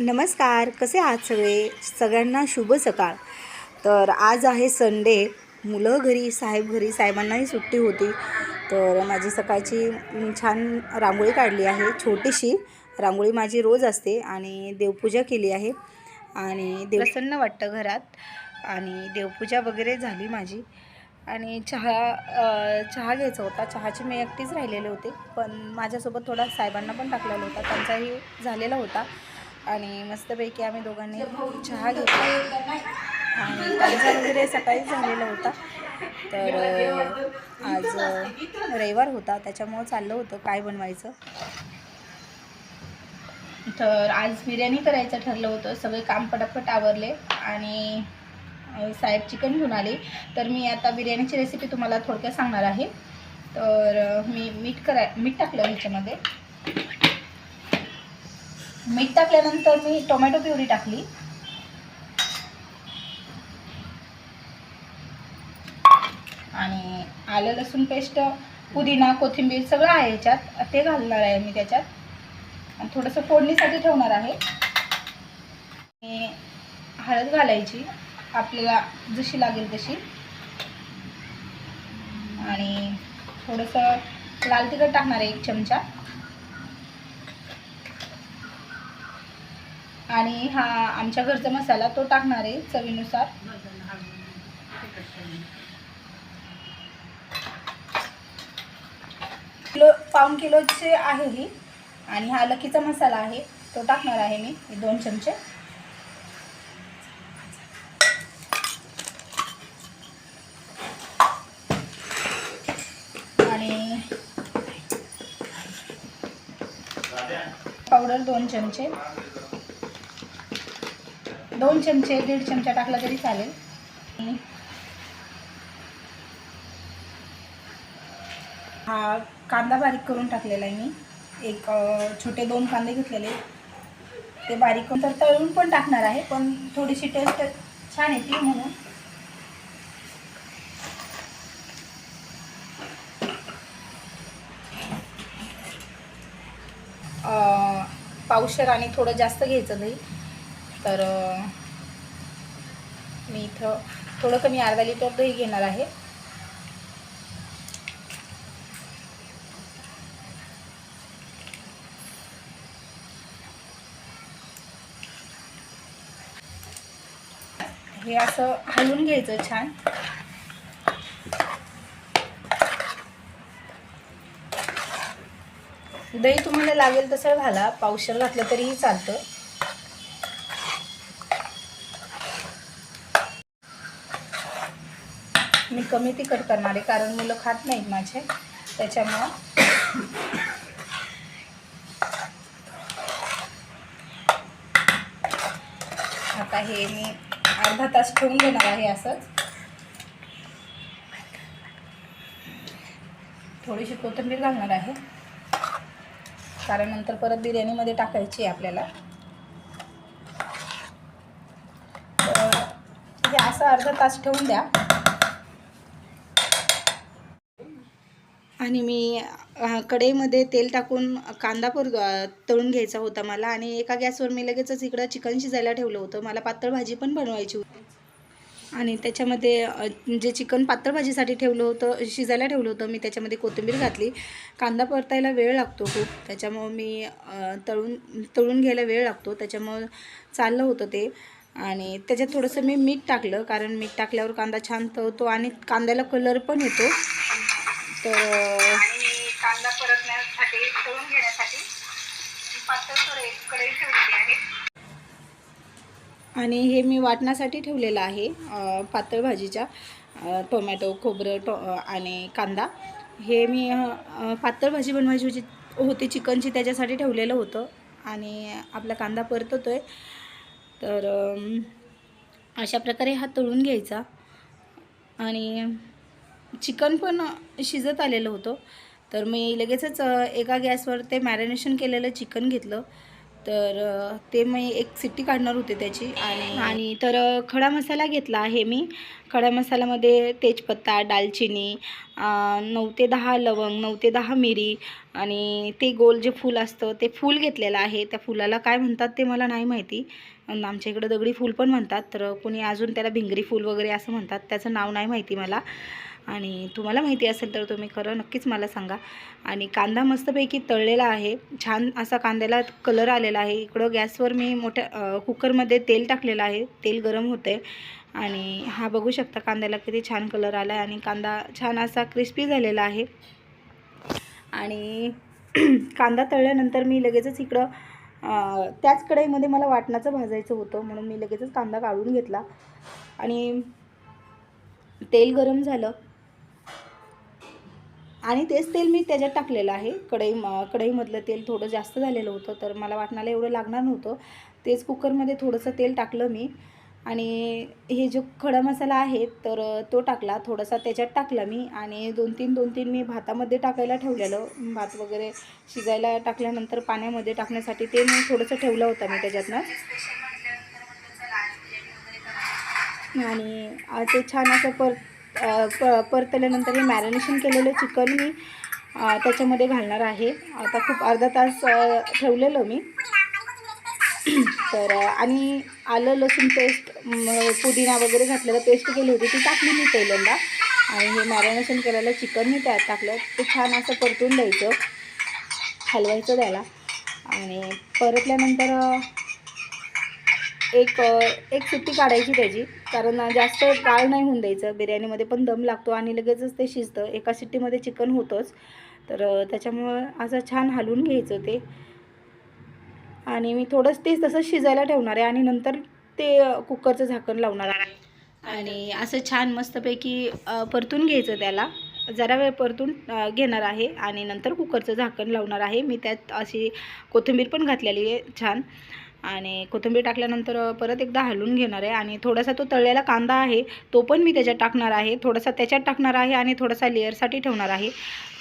नमस्कार कसे आहात सगळे? सगळ्यांना शुभ सकाळ. तर आज आहे संडे. मुलं घरी साहेब घरी साहेबांनाही सुट्टी होती. तर माझी सकाळची छान रांगोळी काढली आहे. छोटीशी रांगोळी माझी रोज असते आणि देवपूजा केली आहे. आणि देव प्रसन्न वाटतं घरात. आणि देवपूजा वगैरे झाली माझी. आणि चहा चहा घ्यायचा होता. चहाची मी एकटीच राहिलेले होते. पण माझ्यासोबत थोडा साहेबांना पण टाकलेला होता. त्यांचाही झालेला होता. आणि मस्तपैकी आम्ही दोघांनी चहा घेतला. आणि त्यांचा वगैरे सकाळीच झालेला होता. तर आज रविवार होता त्याच्यामुळं चाललं होतं काय बनवायचं. तर आज बिर्याणी करायचं ठरलं होतं. सगळे काम पटापट आवरले आणि साहेब चिकन घेऊन आले. तर मी आता बिर्याणीची रेसिपी तुम्हाला थोडक्यात सांगणार आहे. तर मी मीठ कराय मीठ टाकलं ह्याच्यामध्ये. मीठ टाकल्यानंतर मी टोमॅटो प्युरी टाकली. आणि आलं लसूण पेस्ट पुदिना कोथिंबीर सगळं आहे याच्यात. ते घालणार आहे मी त्याच्यात. आणि थोडंसं फोडणीसाठी ठेवणार आहे. आणि हळद घालायची. आपल्याला जशी लागेल तशी. आणि थोडंसं लाल तिखट टाकणार आहे एक चमचा. आणि हा आमच्या घरचा मसाला तो टाकणार आहे चवीनुसार. किलो पाऊण किलोचे आहे ही. आणि हा लकीचा मसाला आहे तो टाकणार आहे मी दोन चमचे. आणि पावडर दोन चमचे. दोन चमचे दीड चमचा टाकला तरी चालेल. हा कांदा बारीक करून टाकलेला आहे मी. एक छोटे दोन कांदे घेतलेले. ते बारीक करून तर तळून पण टाकणार आहे पण थोडीशी टेस्ट छान येते म्हणून. पावशर आणि थोडं जास्त घ्यायचं दही तर मी इथं थोडं कमी अर्धा लिटर दही घेणार आहे. हे असं हलवून घ्यायचं छान. दही तुम्हाला लागेल तसं घाला पावशर घातलं तरीही चालतं. कमी तिखट करणार आहे कारण मुलं खात नाहीत माझे. त्याच्यामुळं आता हे मी अर्धा तास ठेवून देणार आहे असंच. थोडीशी कोथिंबीर घालणार आहे. कारण नंतर परत बिर्याणीमध्ये टाकायची आहे आपल्याला. तर हे असं अर्धा तास ठेवून द्या. आणि मी कढईमध्ये तेल टाकून कांदा पर तळून घ्यायचा होता मला आणि एका गॅसवर मी लगेचच इकडं चिकन शिजायला ठेवलं होतं. मला पातळ भाजी पण बनवायची होती. आणि त्याच्यामध्ये जे चिकन पातळ भाजीसाठी ठेवलं होतं शिजायला ठेवलं होतं मी त्याच्यामध्ये कोथिंबीर घातली. कांदा परतायला वेळ लागतो खूप. त्याच्यामुळं मी तळून तळून घ्यायला वेळ लागतो. त्याच्यामुळं चाललं होतं ते. आणि त्याच्यात थोडंसं मी मीठ टाकलं कारण मीठ टाकल्यावर कांदा छान तळतो आणि कांद्याला कलर पण येतो. तर कांदा परतण्यासाठी तळून घेण्यासाठी पातळ कढई कढई ठेवलेली आहे. आणि हे मी वाटण्यासाठी ठेवलेलं आहे पातळ भाजीच्या टोमॅटो खोबरं टो आणि कांदा. हे मी पातळ भाजी बनवायची होती होती चिकनची त्याच्यासाठी ठेवलेलं होतं. आणि आपला कांदा परततो आहे तर अशा प्रकारे हा तळून घ्यायचा. आणि चिकन पण शिजत आलेलं होतं. तर मी लगेचच एका गॅसवर ते मॅरिनेशन केलेलं चिकन घेतलं. तर ते मी एक सिट्टी काढणार होते त्याची आणि आणि तर खडा मसाला घेतला आहे मी. खडा मसाल्यामध्ये तेजपत्ता दालचिनी नऊ ते दहा लवंग नऊ ते दहा मिरी आणि ते गोल जे फूल असतं ते फूल घेतलेलं आहे. त्या फुलाला काय म्हणतात ते मला नाही माहिती. आमच्या इकडं दगडी फूल पण म्हणतात. तर कोणी अजून त्याला भिंगरी फूल वगैरे असं म्हणतात. त्याचं नाव नाही माहिती मला. आणि तुम्हाला माहिती असेल तर तुम्ही खरं नक्कीच मला सांगा. आणि कांदा मस्तपैकी तळलेला आहे. छान असा कांद्याला कलर आलेला आहे. इकडं गॅसवर मी मोठ्या कुकरमध्ये तेल टाकलेलं आहे. तेल गरम होते आणि हा बघू शकता कांद्याला किती छान कलर आला आहे आणि कांदा छान असा क्रिस्पी झालेला आहे. आणि कांदा तळल्यानंतर मी लगेचच इकडं त्याच कढईमध्ये मला वाटणाचं भाजायचं होतं. म्हणून मी लगेचच कांदा काढून घेतला. आणि तेल गरम झालं. आणि तेच तेल मी त्याच्यात टाकलेलं आहे. कढई म- कढईमधलं तेल थोडं जास्त झालेलं होतं तर मला वाटणाला एवढं लागणार नव्हतं. तेच कुकरमध्ये थोडंसं तेल टाकलं मी. आणि हे जो खडा मसाला आहे तर तो टाकला थोडासा त्याच्यात टाकला मी. आणि दोन तीन दोन तीन मी भातामध्ये टाकायला ठेवलेलं. भात वगैरे शिजायला टाकल्यानंतर पाण्यामध्ये टाकण्यासाठी ते मी थोडंसं ठेवलं होतं मी त्याच्यातनं. आणि ते छान असं पर प परतल्यानंतर हे मॅरिनेशन केलेलं चिकन मी त्याच्यामध्ये घालणार आहे. आता खूप अर्धा तास ठेवलेलं मी. तर आणि आलं लसूण पेस्ट पुदिना वगैरे घातलेलं पेस्ट केली होती ती टाकली मी पहिल्यांदा. आणि हे मॅरिनेशन केलेलं चिकन मी त्यात टाकलं. ते छान असं परतून द्यायचं. हलवायचं त्याला. आणि परतल्यानंतर एक एक सुट्टी काढायची त्याची. कारण जास्त काळ नाही होऊन द्यायचं. बिर्याणीमध्ये पण दम लागतो आणि लगेचच ते शिजतं. एका सिट्टीमध्ये चिकन होतंच. तर त्याच्यामुळं असं छान हलवून घ्यायचं ते. आणि मी थोडंच तेच तसंच शिजायला ठेवणार आहे. आणि नंतर ते कुकरचं झाकण लावणार आहे. आणि असं छान मस्तपैकी परतून घ्यायचं त्याला. जरा वेळ परतून घेणार आहे. आणि नंतर कुकरचं झाकण लावणार आहे. मी त्यात अशी कोथिंबीर पण घातलेली आहे छान. आणि कोथिंबीर टाकल्यानंतर परत एकदा हलवून घेणार आहे आणि थोडासा तो तळलेला कांदा आहे तो पण मी त्याच्यात टाकणार आहे. थोडासा त्याच्यात टाकणार आहे आणि थोडासा लेअरसाठी ठेवणार आहे.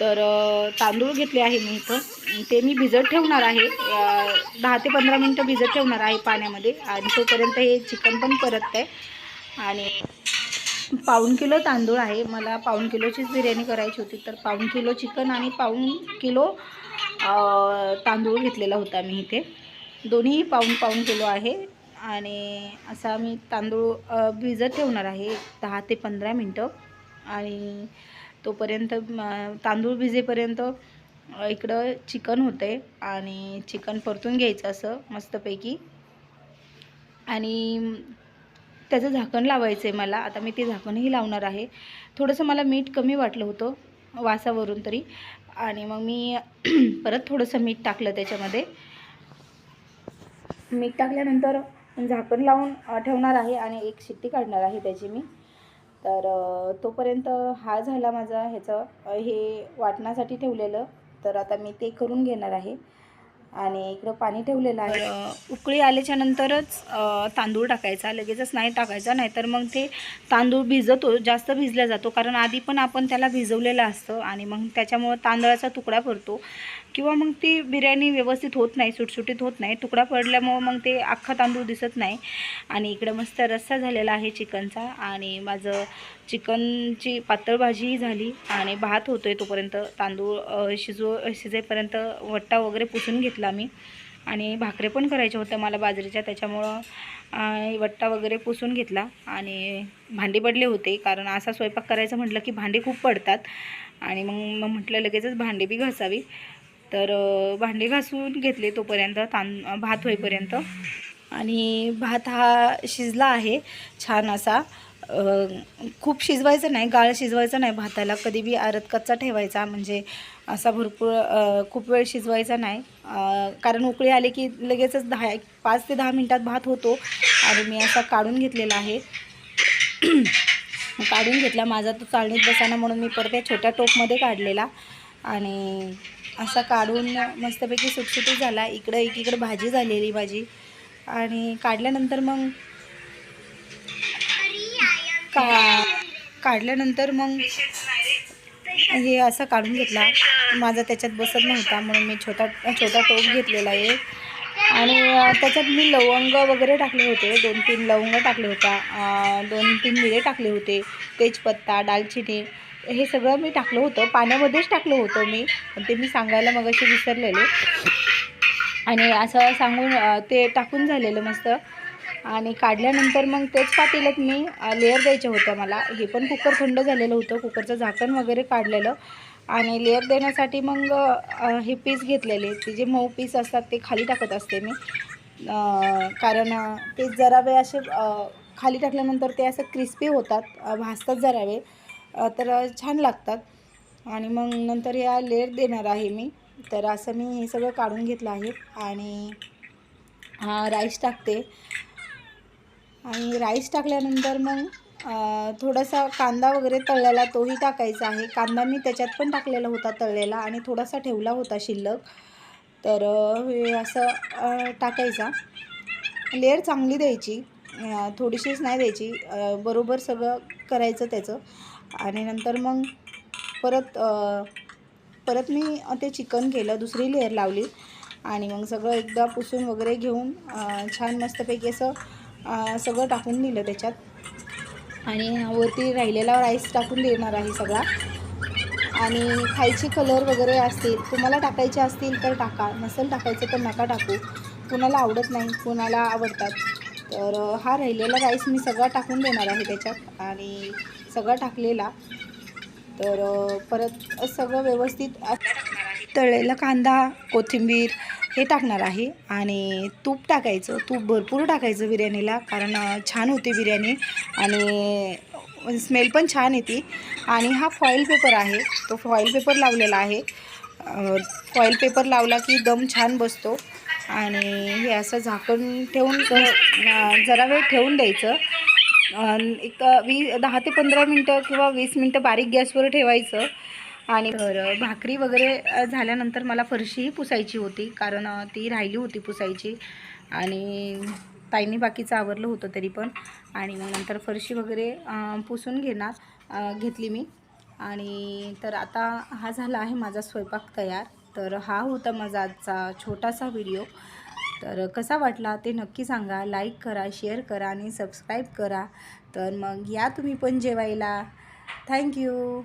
तर तांदूळ घेतले आहे मी इथं. ते मी भिजत ठेवणार आहे. दहा ते पंधरा मिनटं भिजत ठेवणार आहे पाण्यामध्ये आणि तोपर्यंत हे चिकन पण परत आहे आणि पाऊण किलो तांदूळ आहे. मला पाऊण किलोचीच बिर्याणी करायची होती. तर पाऊण किलो चिकन आणि पाऊण किलो तांदूळ घेतलेला होता मी इथे. दोन्ही पाऊण पाऊण किलो आहे. आणि असा मी तांदूळ भिजत ठेवणार आहे दहा ते पंधरा मिनटं. आणि तोपर्यंत तांदूळ भिजेपर्यंत इकडं चिकन होते आणि चिकन परतून घ्यायचं असं मस्तपैकी. आणि त्याचं झाकण लावायचं आहे मला. आता मी ते झाकणही लावणार आहे. थोडंसं मला मीठ कमी वाटलं होतं वासावरून तरी. आणि मग मी परत थोडंसं मीठ टाकलं त्याच्यामध्ये. मीठ टाकल्यानंतर झाकण लावून ठेवणार आहे आणि एक शिट्टी काढणार आहे त्याची मी. तर तोपर्यंत हा झाला माझा ह्याचं हे वाटण्यासाठी ठेवलेलं. तर आता मी ते करून घेणार आहे. आणि इकडं पाणी ठेवलेलं आहे. उकळी आल्याच्या नंतरच तांदूळ टाकायचा. लगेचच नाही टाकायचा नाहीतर मग ते तांदूळ भिजतो जास्त भिजला जातो. कारण आधी पण आपण त्याला भिजवलेलं असतं आणि मग त्याच्यामुळं तांदळाचा तुकडा पडतो किंवा मग ती बिर्याणी व्यवस्थित होत नाही सुटसुटीत होत नाही तुकडा पडल्यामुळं मग ते अख्खा तांदूळ दिसत नाही. आणि इकडं मस्त रस्सा झालेला आहे चिकनचा आणि माझं चिकनची पातळ भाजीही झाली आणि भात होतो आहे तोपर्यंत तांदूळ शिजव शिजेपर्यंत वट्टा वगैरे पुसून घेतला मी. आणि भाकरे पण करायच्या होत्या मला बाजरीच्या त्याच्यामुळं वट्टा वगैरे पुसून घेतला. आणि भांडी पडले होते कारण असा स्वयंपाक करायचं म्हटलं की भांडी खूप पडतात. आणि मग मग म्हटलं लगेचच भांडी बी घासावी. तर भांडे भांडी घासून घेतले तोपर्यंत तां भात होईपर्यंत. आणि भात हा शिजला आहे छान असा. खूप शिजवायचं नाही गाळ शिजवायचं नाही भाताला. कधी बी आरत कच्चा ठेवायचा म्हणजे असा भरपूर खूप वेळ शिजवायचा नाही. कारण उकळी आली की लगेचच दहा एक पाच ते दहा मिनटात भात होतो. आणि मी असा काढून घेतलेला आहे. काढून घेतला माझा तो चाळणीत बसाना म्हणून मी परत या छोट्या टोपमध्ये काढलेला. आणि असा काढून मस्तपैकी सुटसुटीत झाला. इकडं एकीकडं भाजी झालेली माझी आणि काढल्यानंतर मग का काढल्यानंतर मग हे असा काढून घेतला. माझा त्याच्यात बसत नव्हता म्हणून मी छोटा छोटा टोप घेतलेला आहे. आणि त्याच्यात मी लवंग वगैरे टाकले होते. दोन तीन लवंग टाकले होता. दोन तीन मिरे टाकले होते. तेजपत्ता दालचिनी हे सगळं मी टाकलं होतं. पाण्यामध्येच टाकलं होतं मी. पण ते मी सांगायला मग असे विसरलेले. आणि असं सांगून ते टाकून झालेलं मस्त. आणि काढल्यानंतर मग तेच पातेल्यात मी लेअर द्यायच्या होत्या मला. हे पण कुकर थंड झालेलं होतं. कुकरचं झाकण वगैरे काढलेलं. आणि लेअर देण्यासाठी मग हे पीस घेतलेले. ते जे मऊ पीस असतात ते खाली टाकत असते मी. कारण ते जरा वेळ असे खाली टाकल्यानंतर ते असं क्रिस्पी होतात. भासतात भाजतात जरा वेळ तर छान लागतात. आणि मग नंतर या लेअर देणार आहे मी. तर असं मी हे सगळं काढून घेतलं आहे. आणि हा राईस टाकते. आणि राईस टाकल्यानंतर मग थोडासा कांदा वगैरे तळलेला तोही टाकायचा आहे. कांदा मी त्याच्यात पण टाकलेला होता तळलेला आणि थोडासा ठेवला होता शिल्लक. तर हे असं टाकायचा. लेअर चांगली द्यायची. थोडीशीच नाही द्यायची. बरोबर सगळं करायचं त्याचं. आणि नंतर मग परत परत मी ते चिकन केलं दुसरी लेअर लावली. आणि मग सगळं एकदा पुसून वगैरे घेऊन छान मस्तपैकी असं सगळं टाकून दिलं त्याच्यात. आणि वरती राहिलेला राईस टाकून देणार आहे सगळा. आणि खायचे कलर वगैरे असतील तुम्हाला टाकायचे असतील तर टाका. नसेल टाकायचं तर नका टाकू. कुणाला आवडत नाही कुणाला आवडतात. तर हा राहिलेला राईस मी सगळा टाकून देणार आहे त्याच्यात. आणि सगळा टाकलेला. तर परत सगळं व्यवस्थित तळलेला कांदा कोथिंबीर हे टाकणार आहे. आणि तूप टाकायचं तूप भरपूर टाकायचं बिर्याणीला कारण छान होते बिर्याणी. आणि स्मेल पण छान येते. आणि हा फॉईल पेपर आहे. तो फॉईल पेपर लावलेला आहे. फॉईल पेपर लावला की दम छान बसतो. आणि हे असं झाकण ठेवून जरा वेळ ठेवून द्यायचं. एक वी दहा ते पंधरा मिनटं किंवा वीस मिनटं बारीक गॅसवर ठेवायचं. आणि तर भाकरी वगैरे झाल्यानंतर मला फरशीही पुसायची होती कारण ती राहिली होती पुसायची. आणि ताईने बाकीचं आवरलं होतं तरी पण. आणि मग नंतर फरशी वगैरे पुसून घेणार घेतली मी. आणि तर आता हा झाला आहे माझा स्वयंपाक तयार. तर हा होता माझा आजचा छोटासा व्हिडिओ. तर कसा वाटला ते नक्की सांगा. लाईक करा शेअर करा आणि सबस्क्राईब करा. तर मग या तुम्ही पण जेवायला. थँक्यू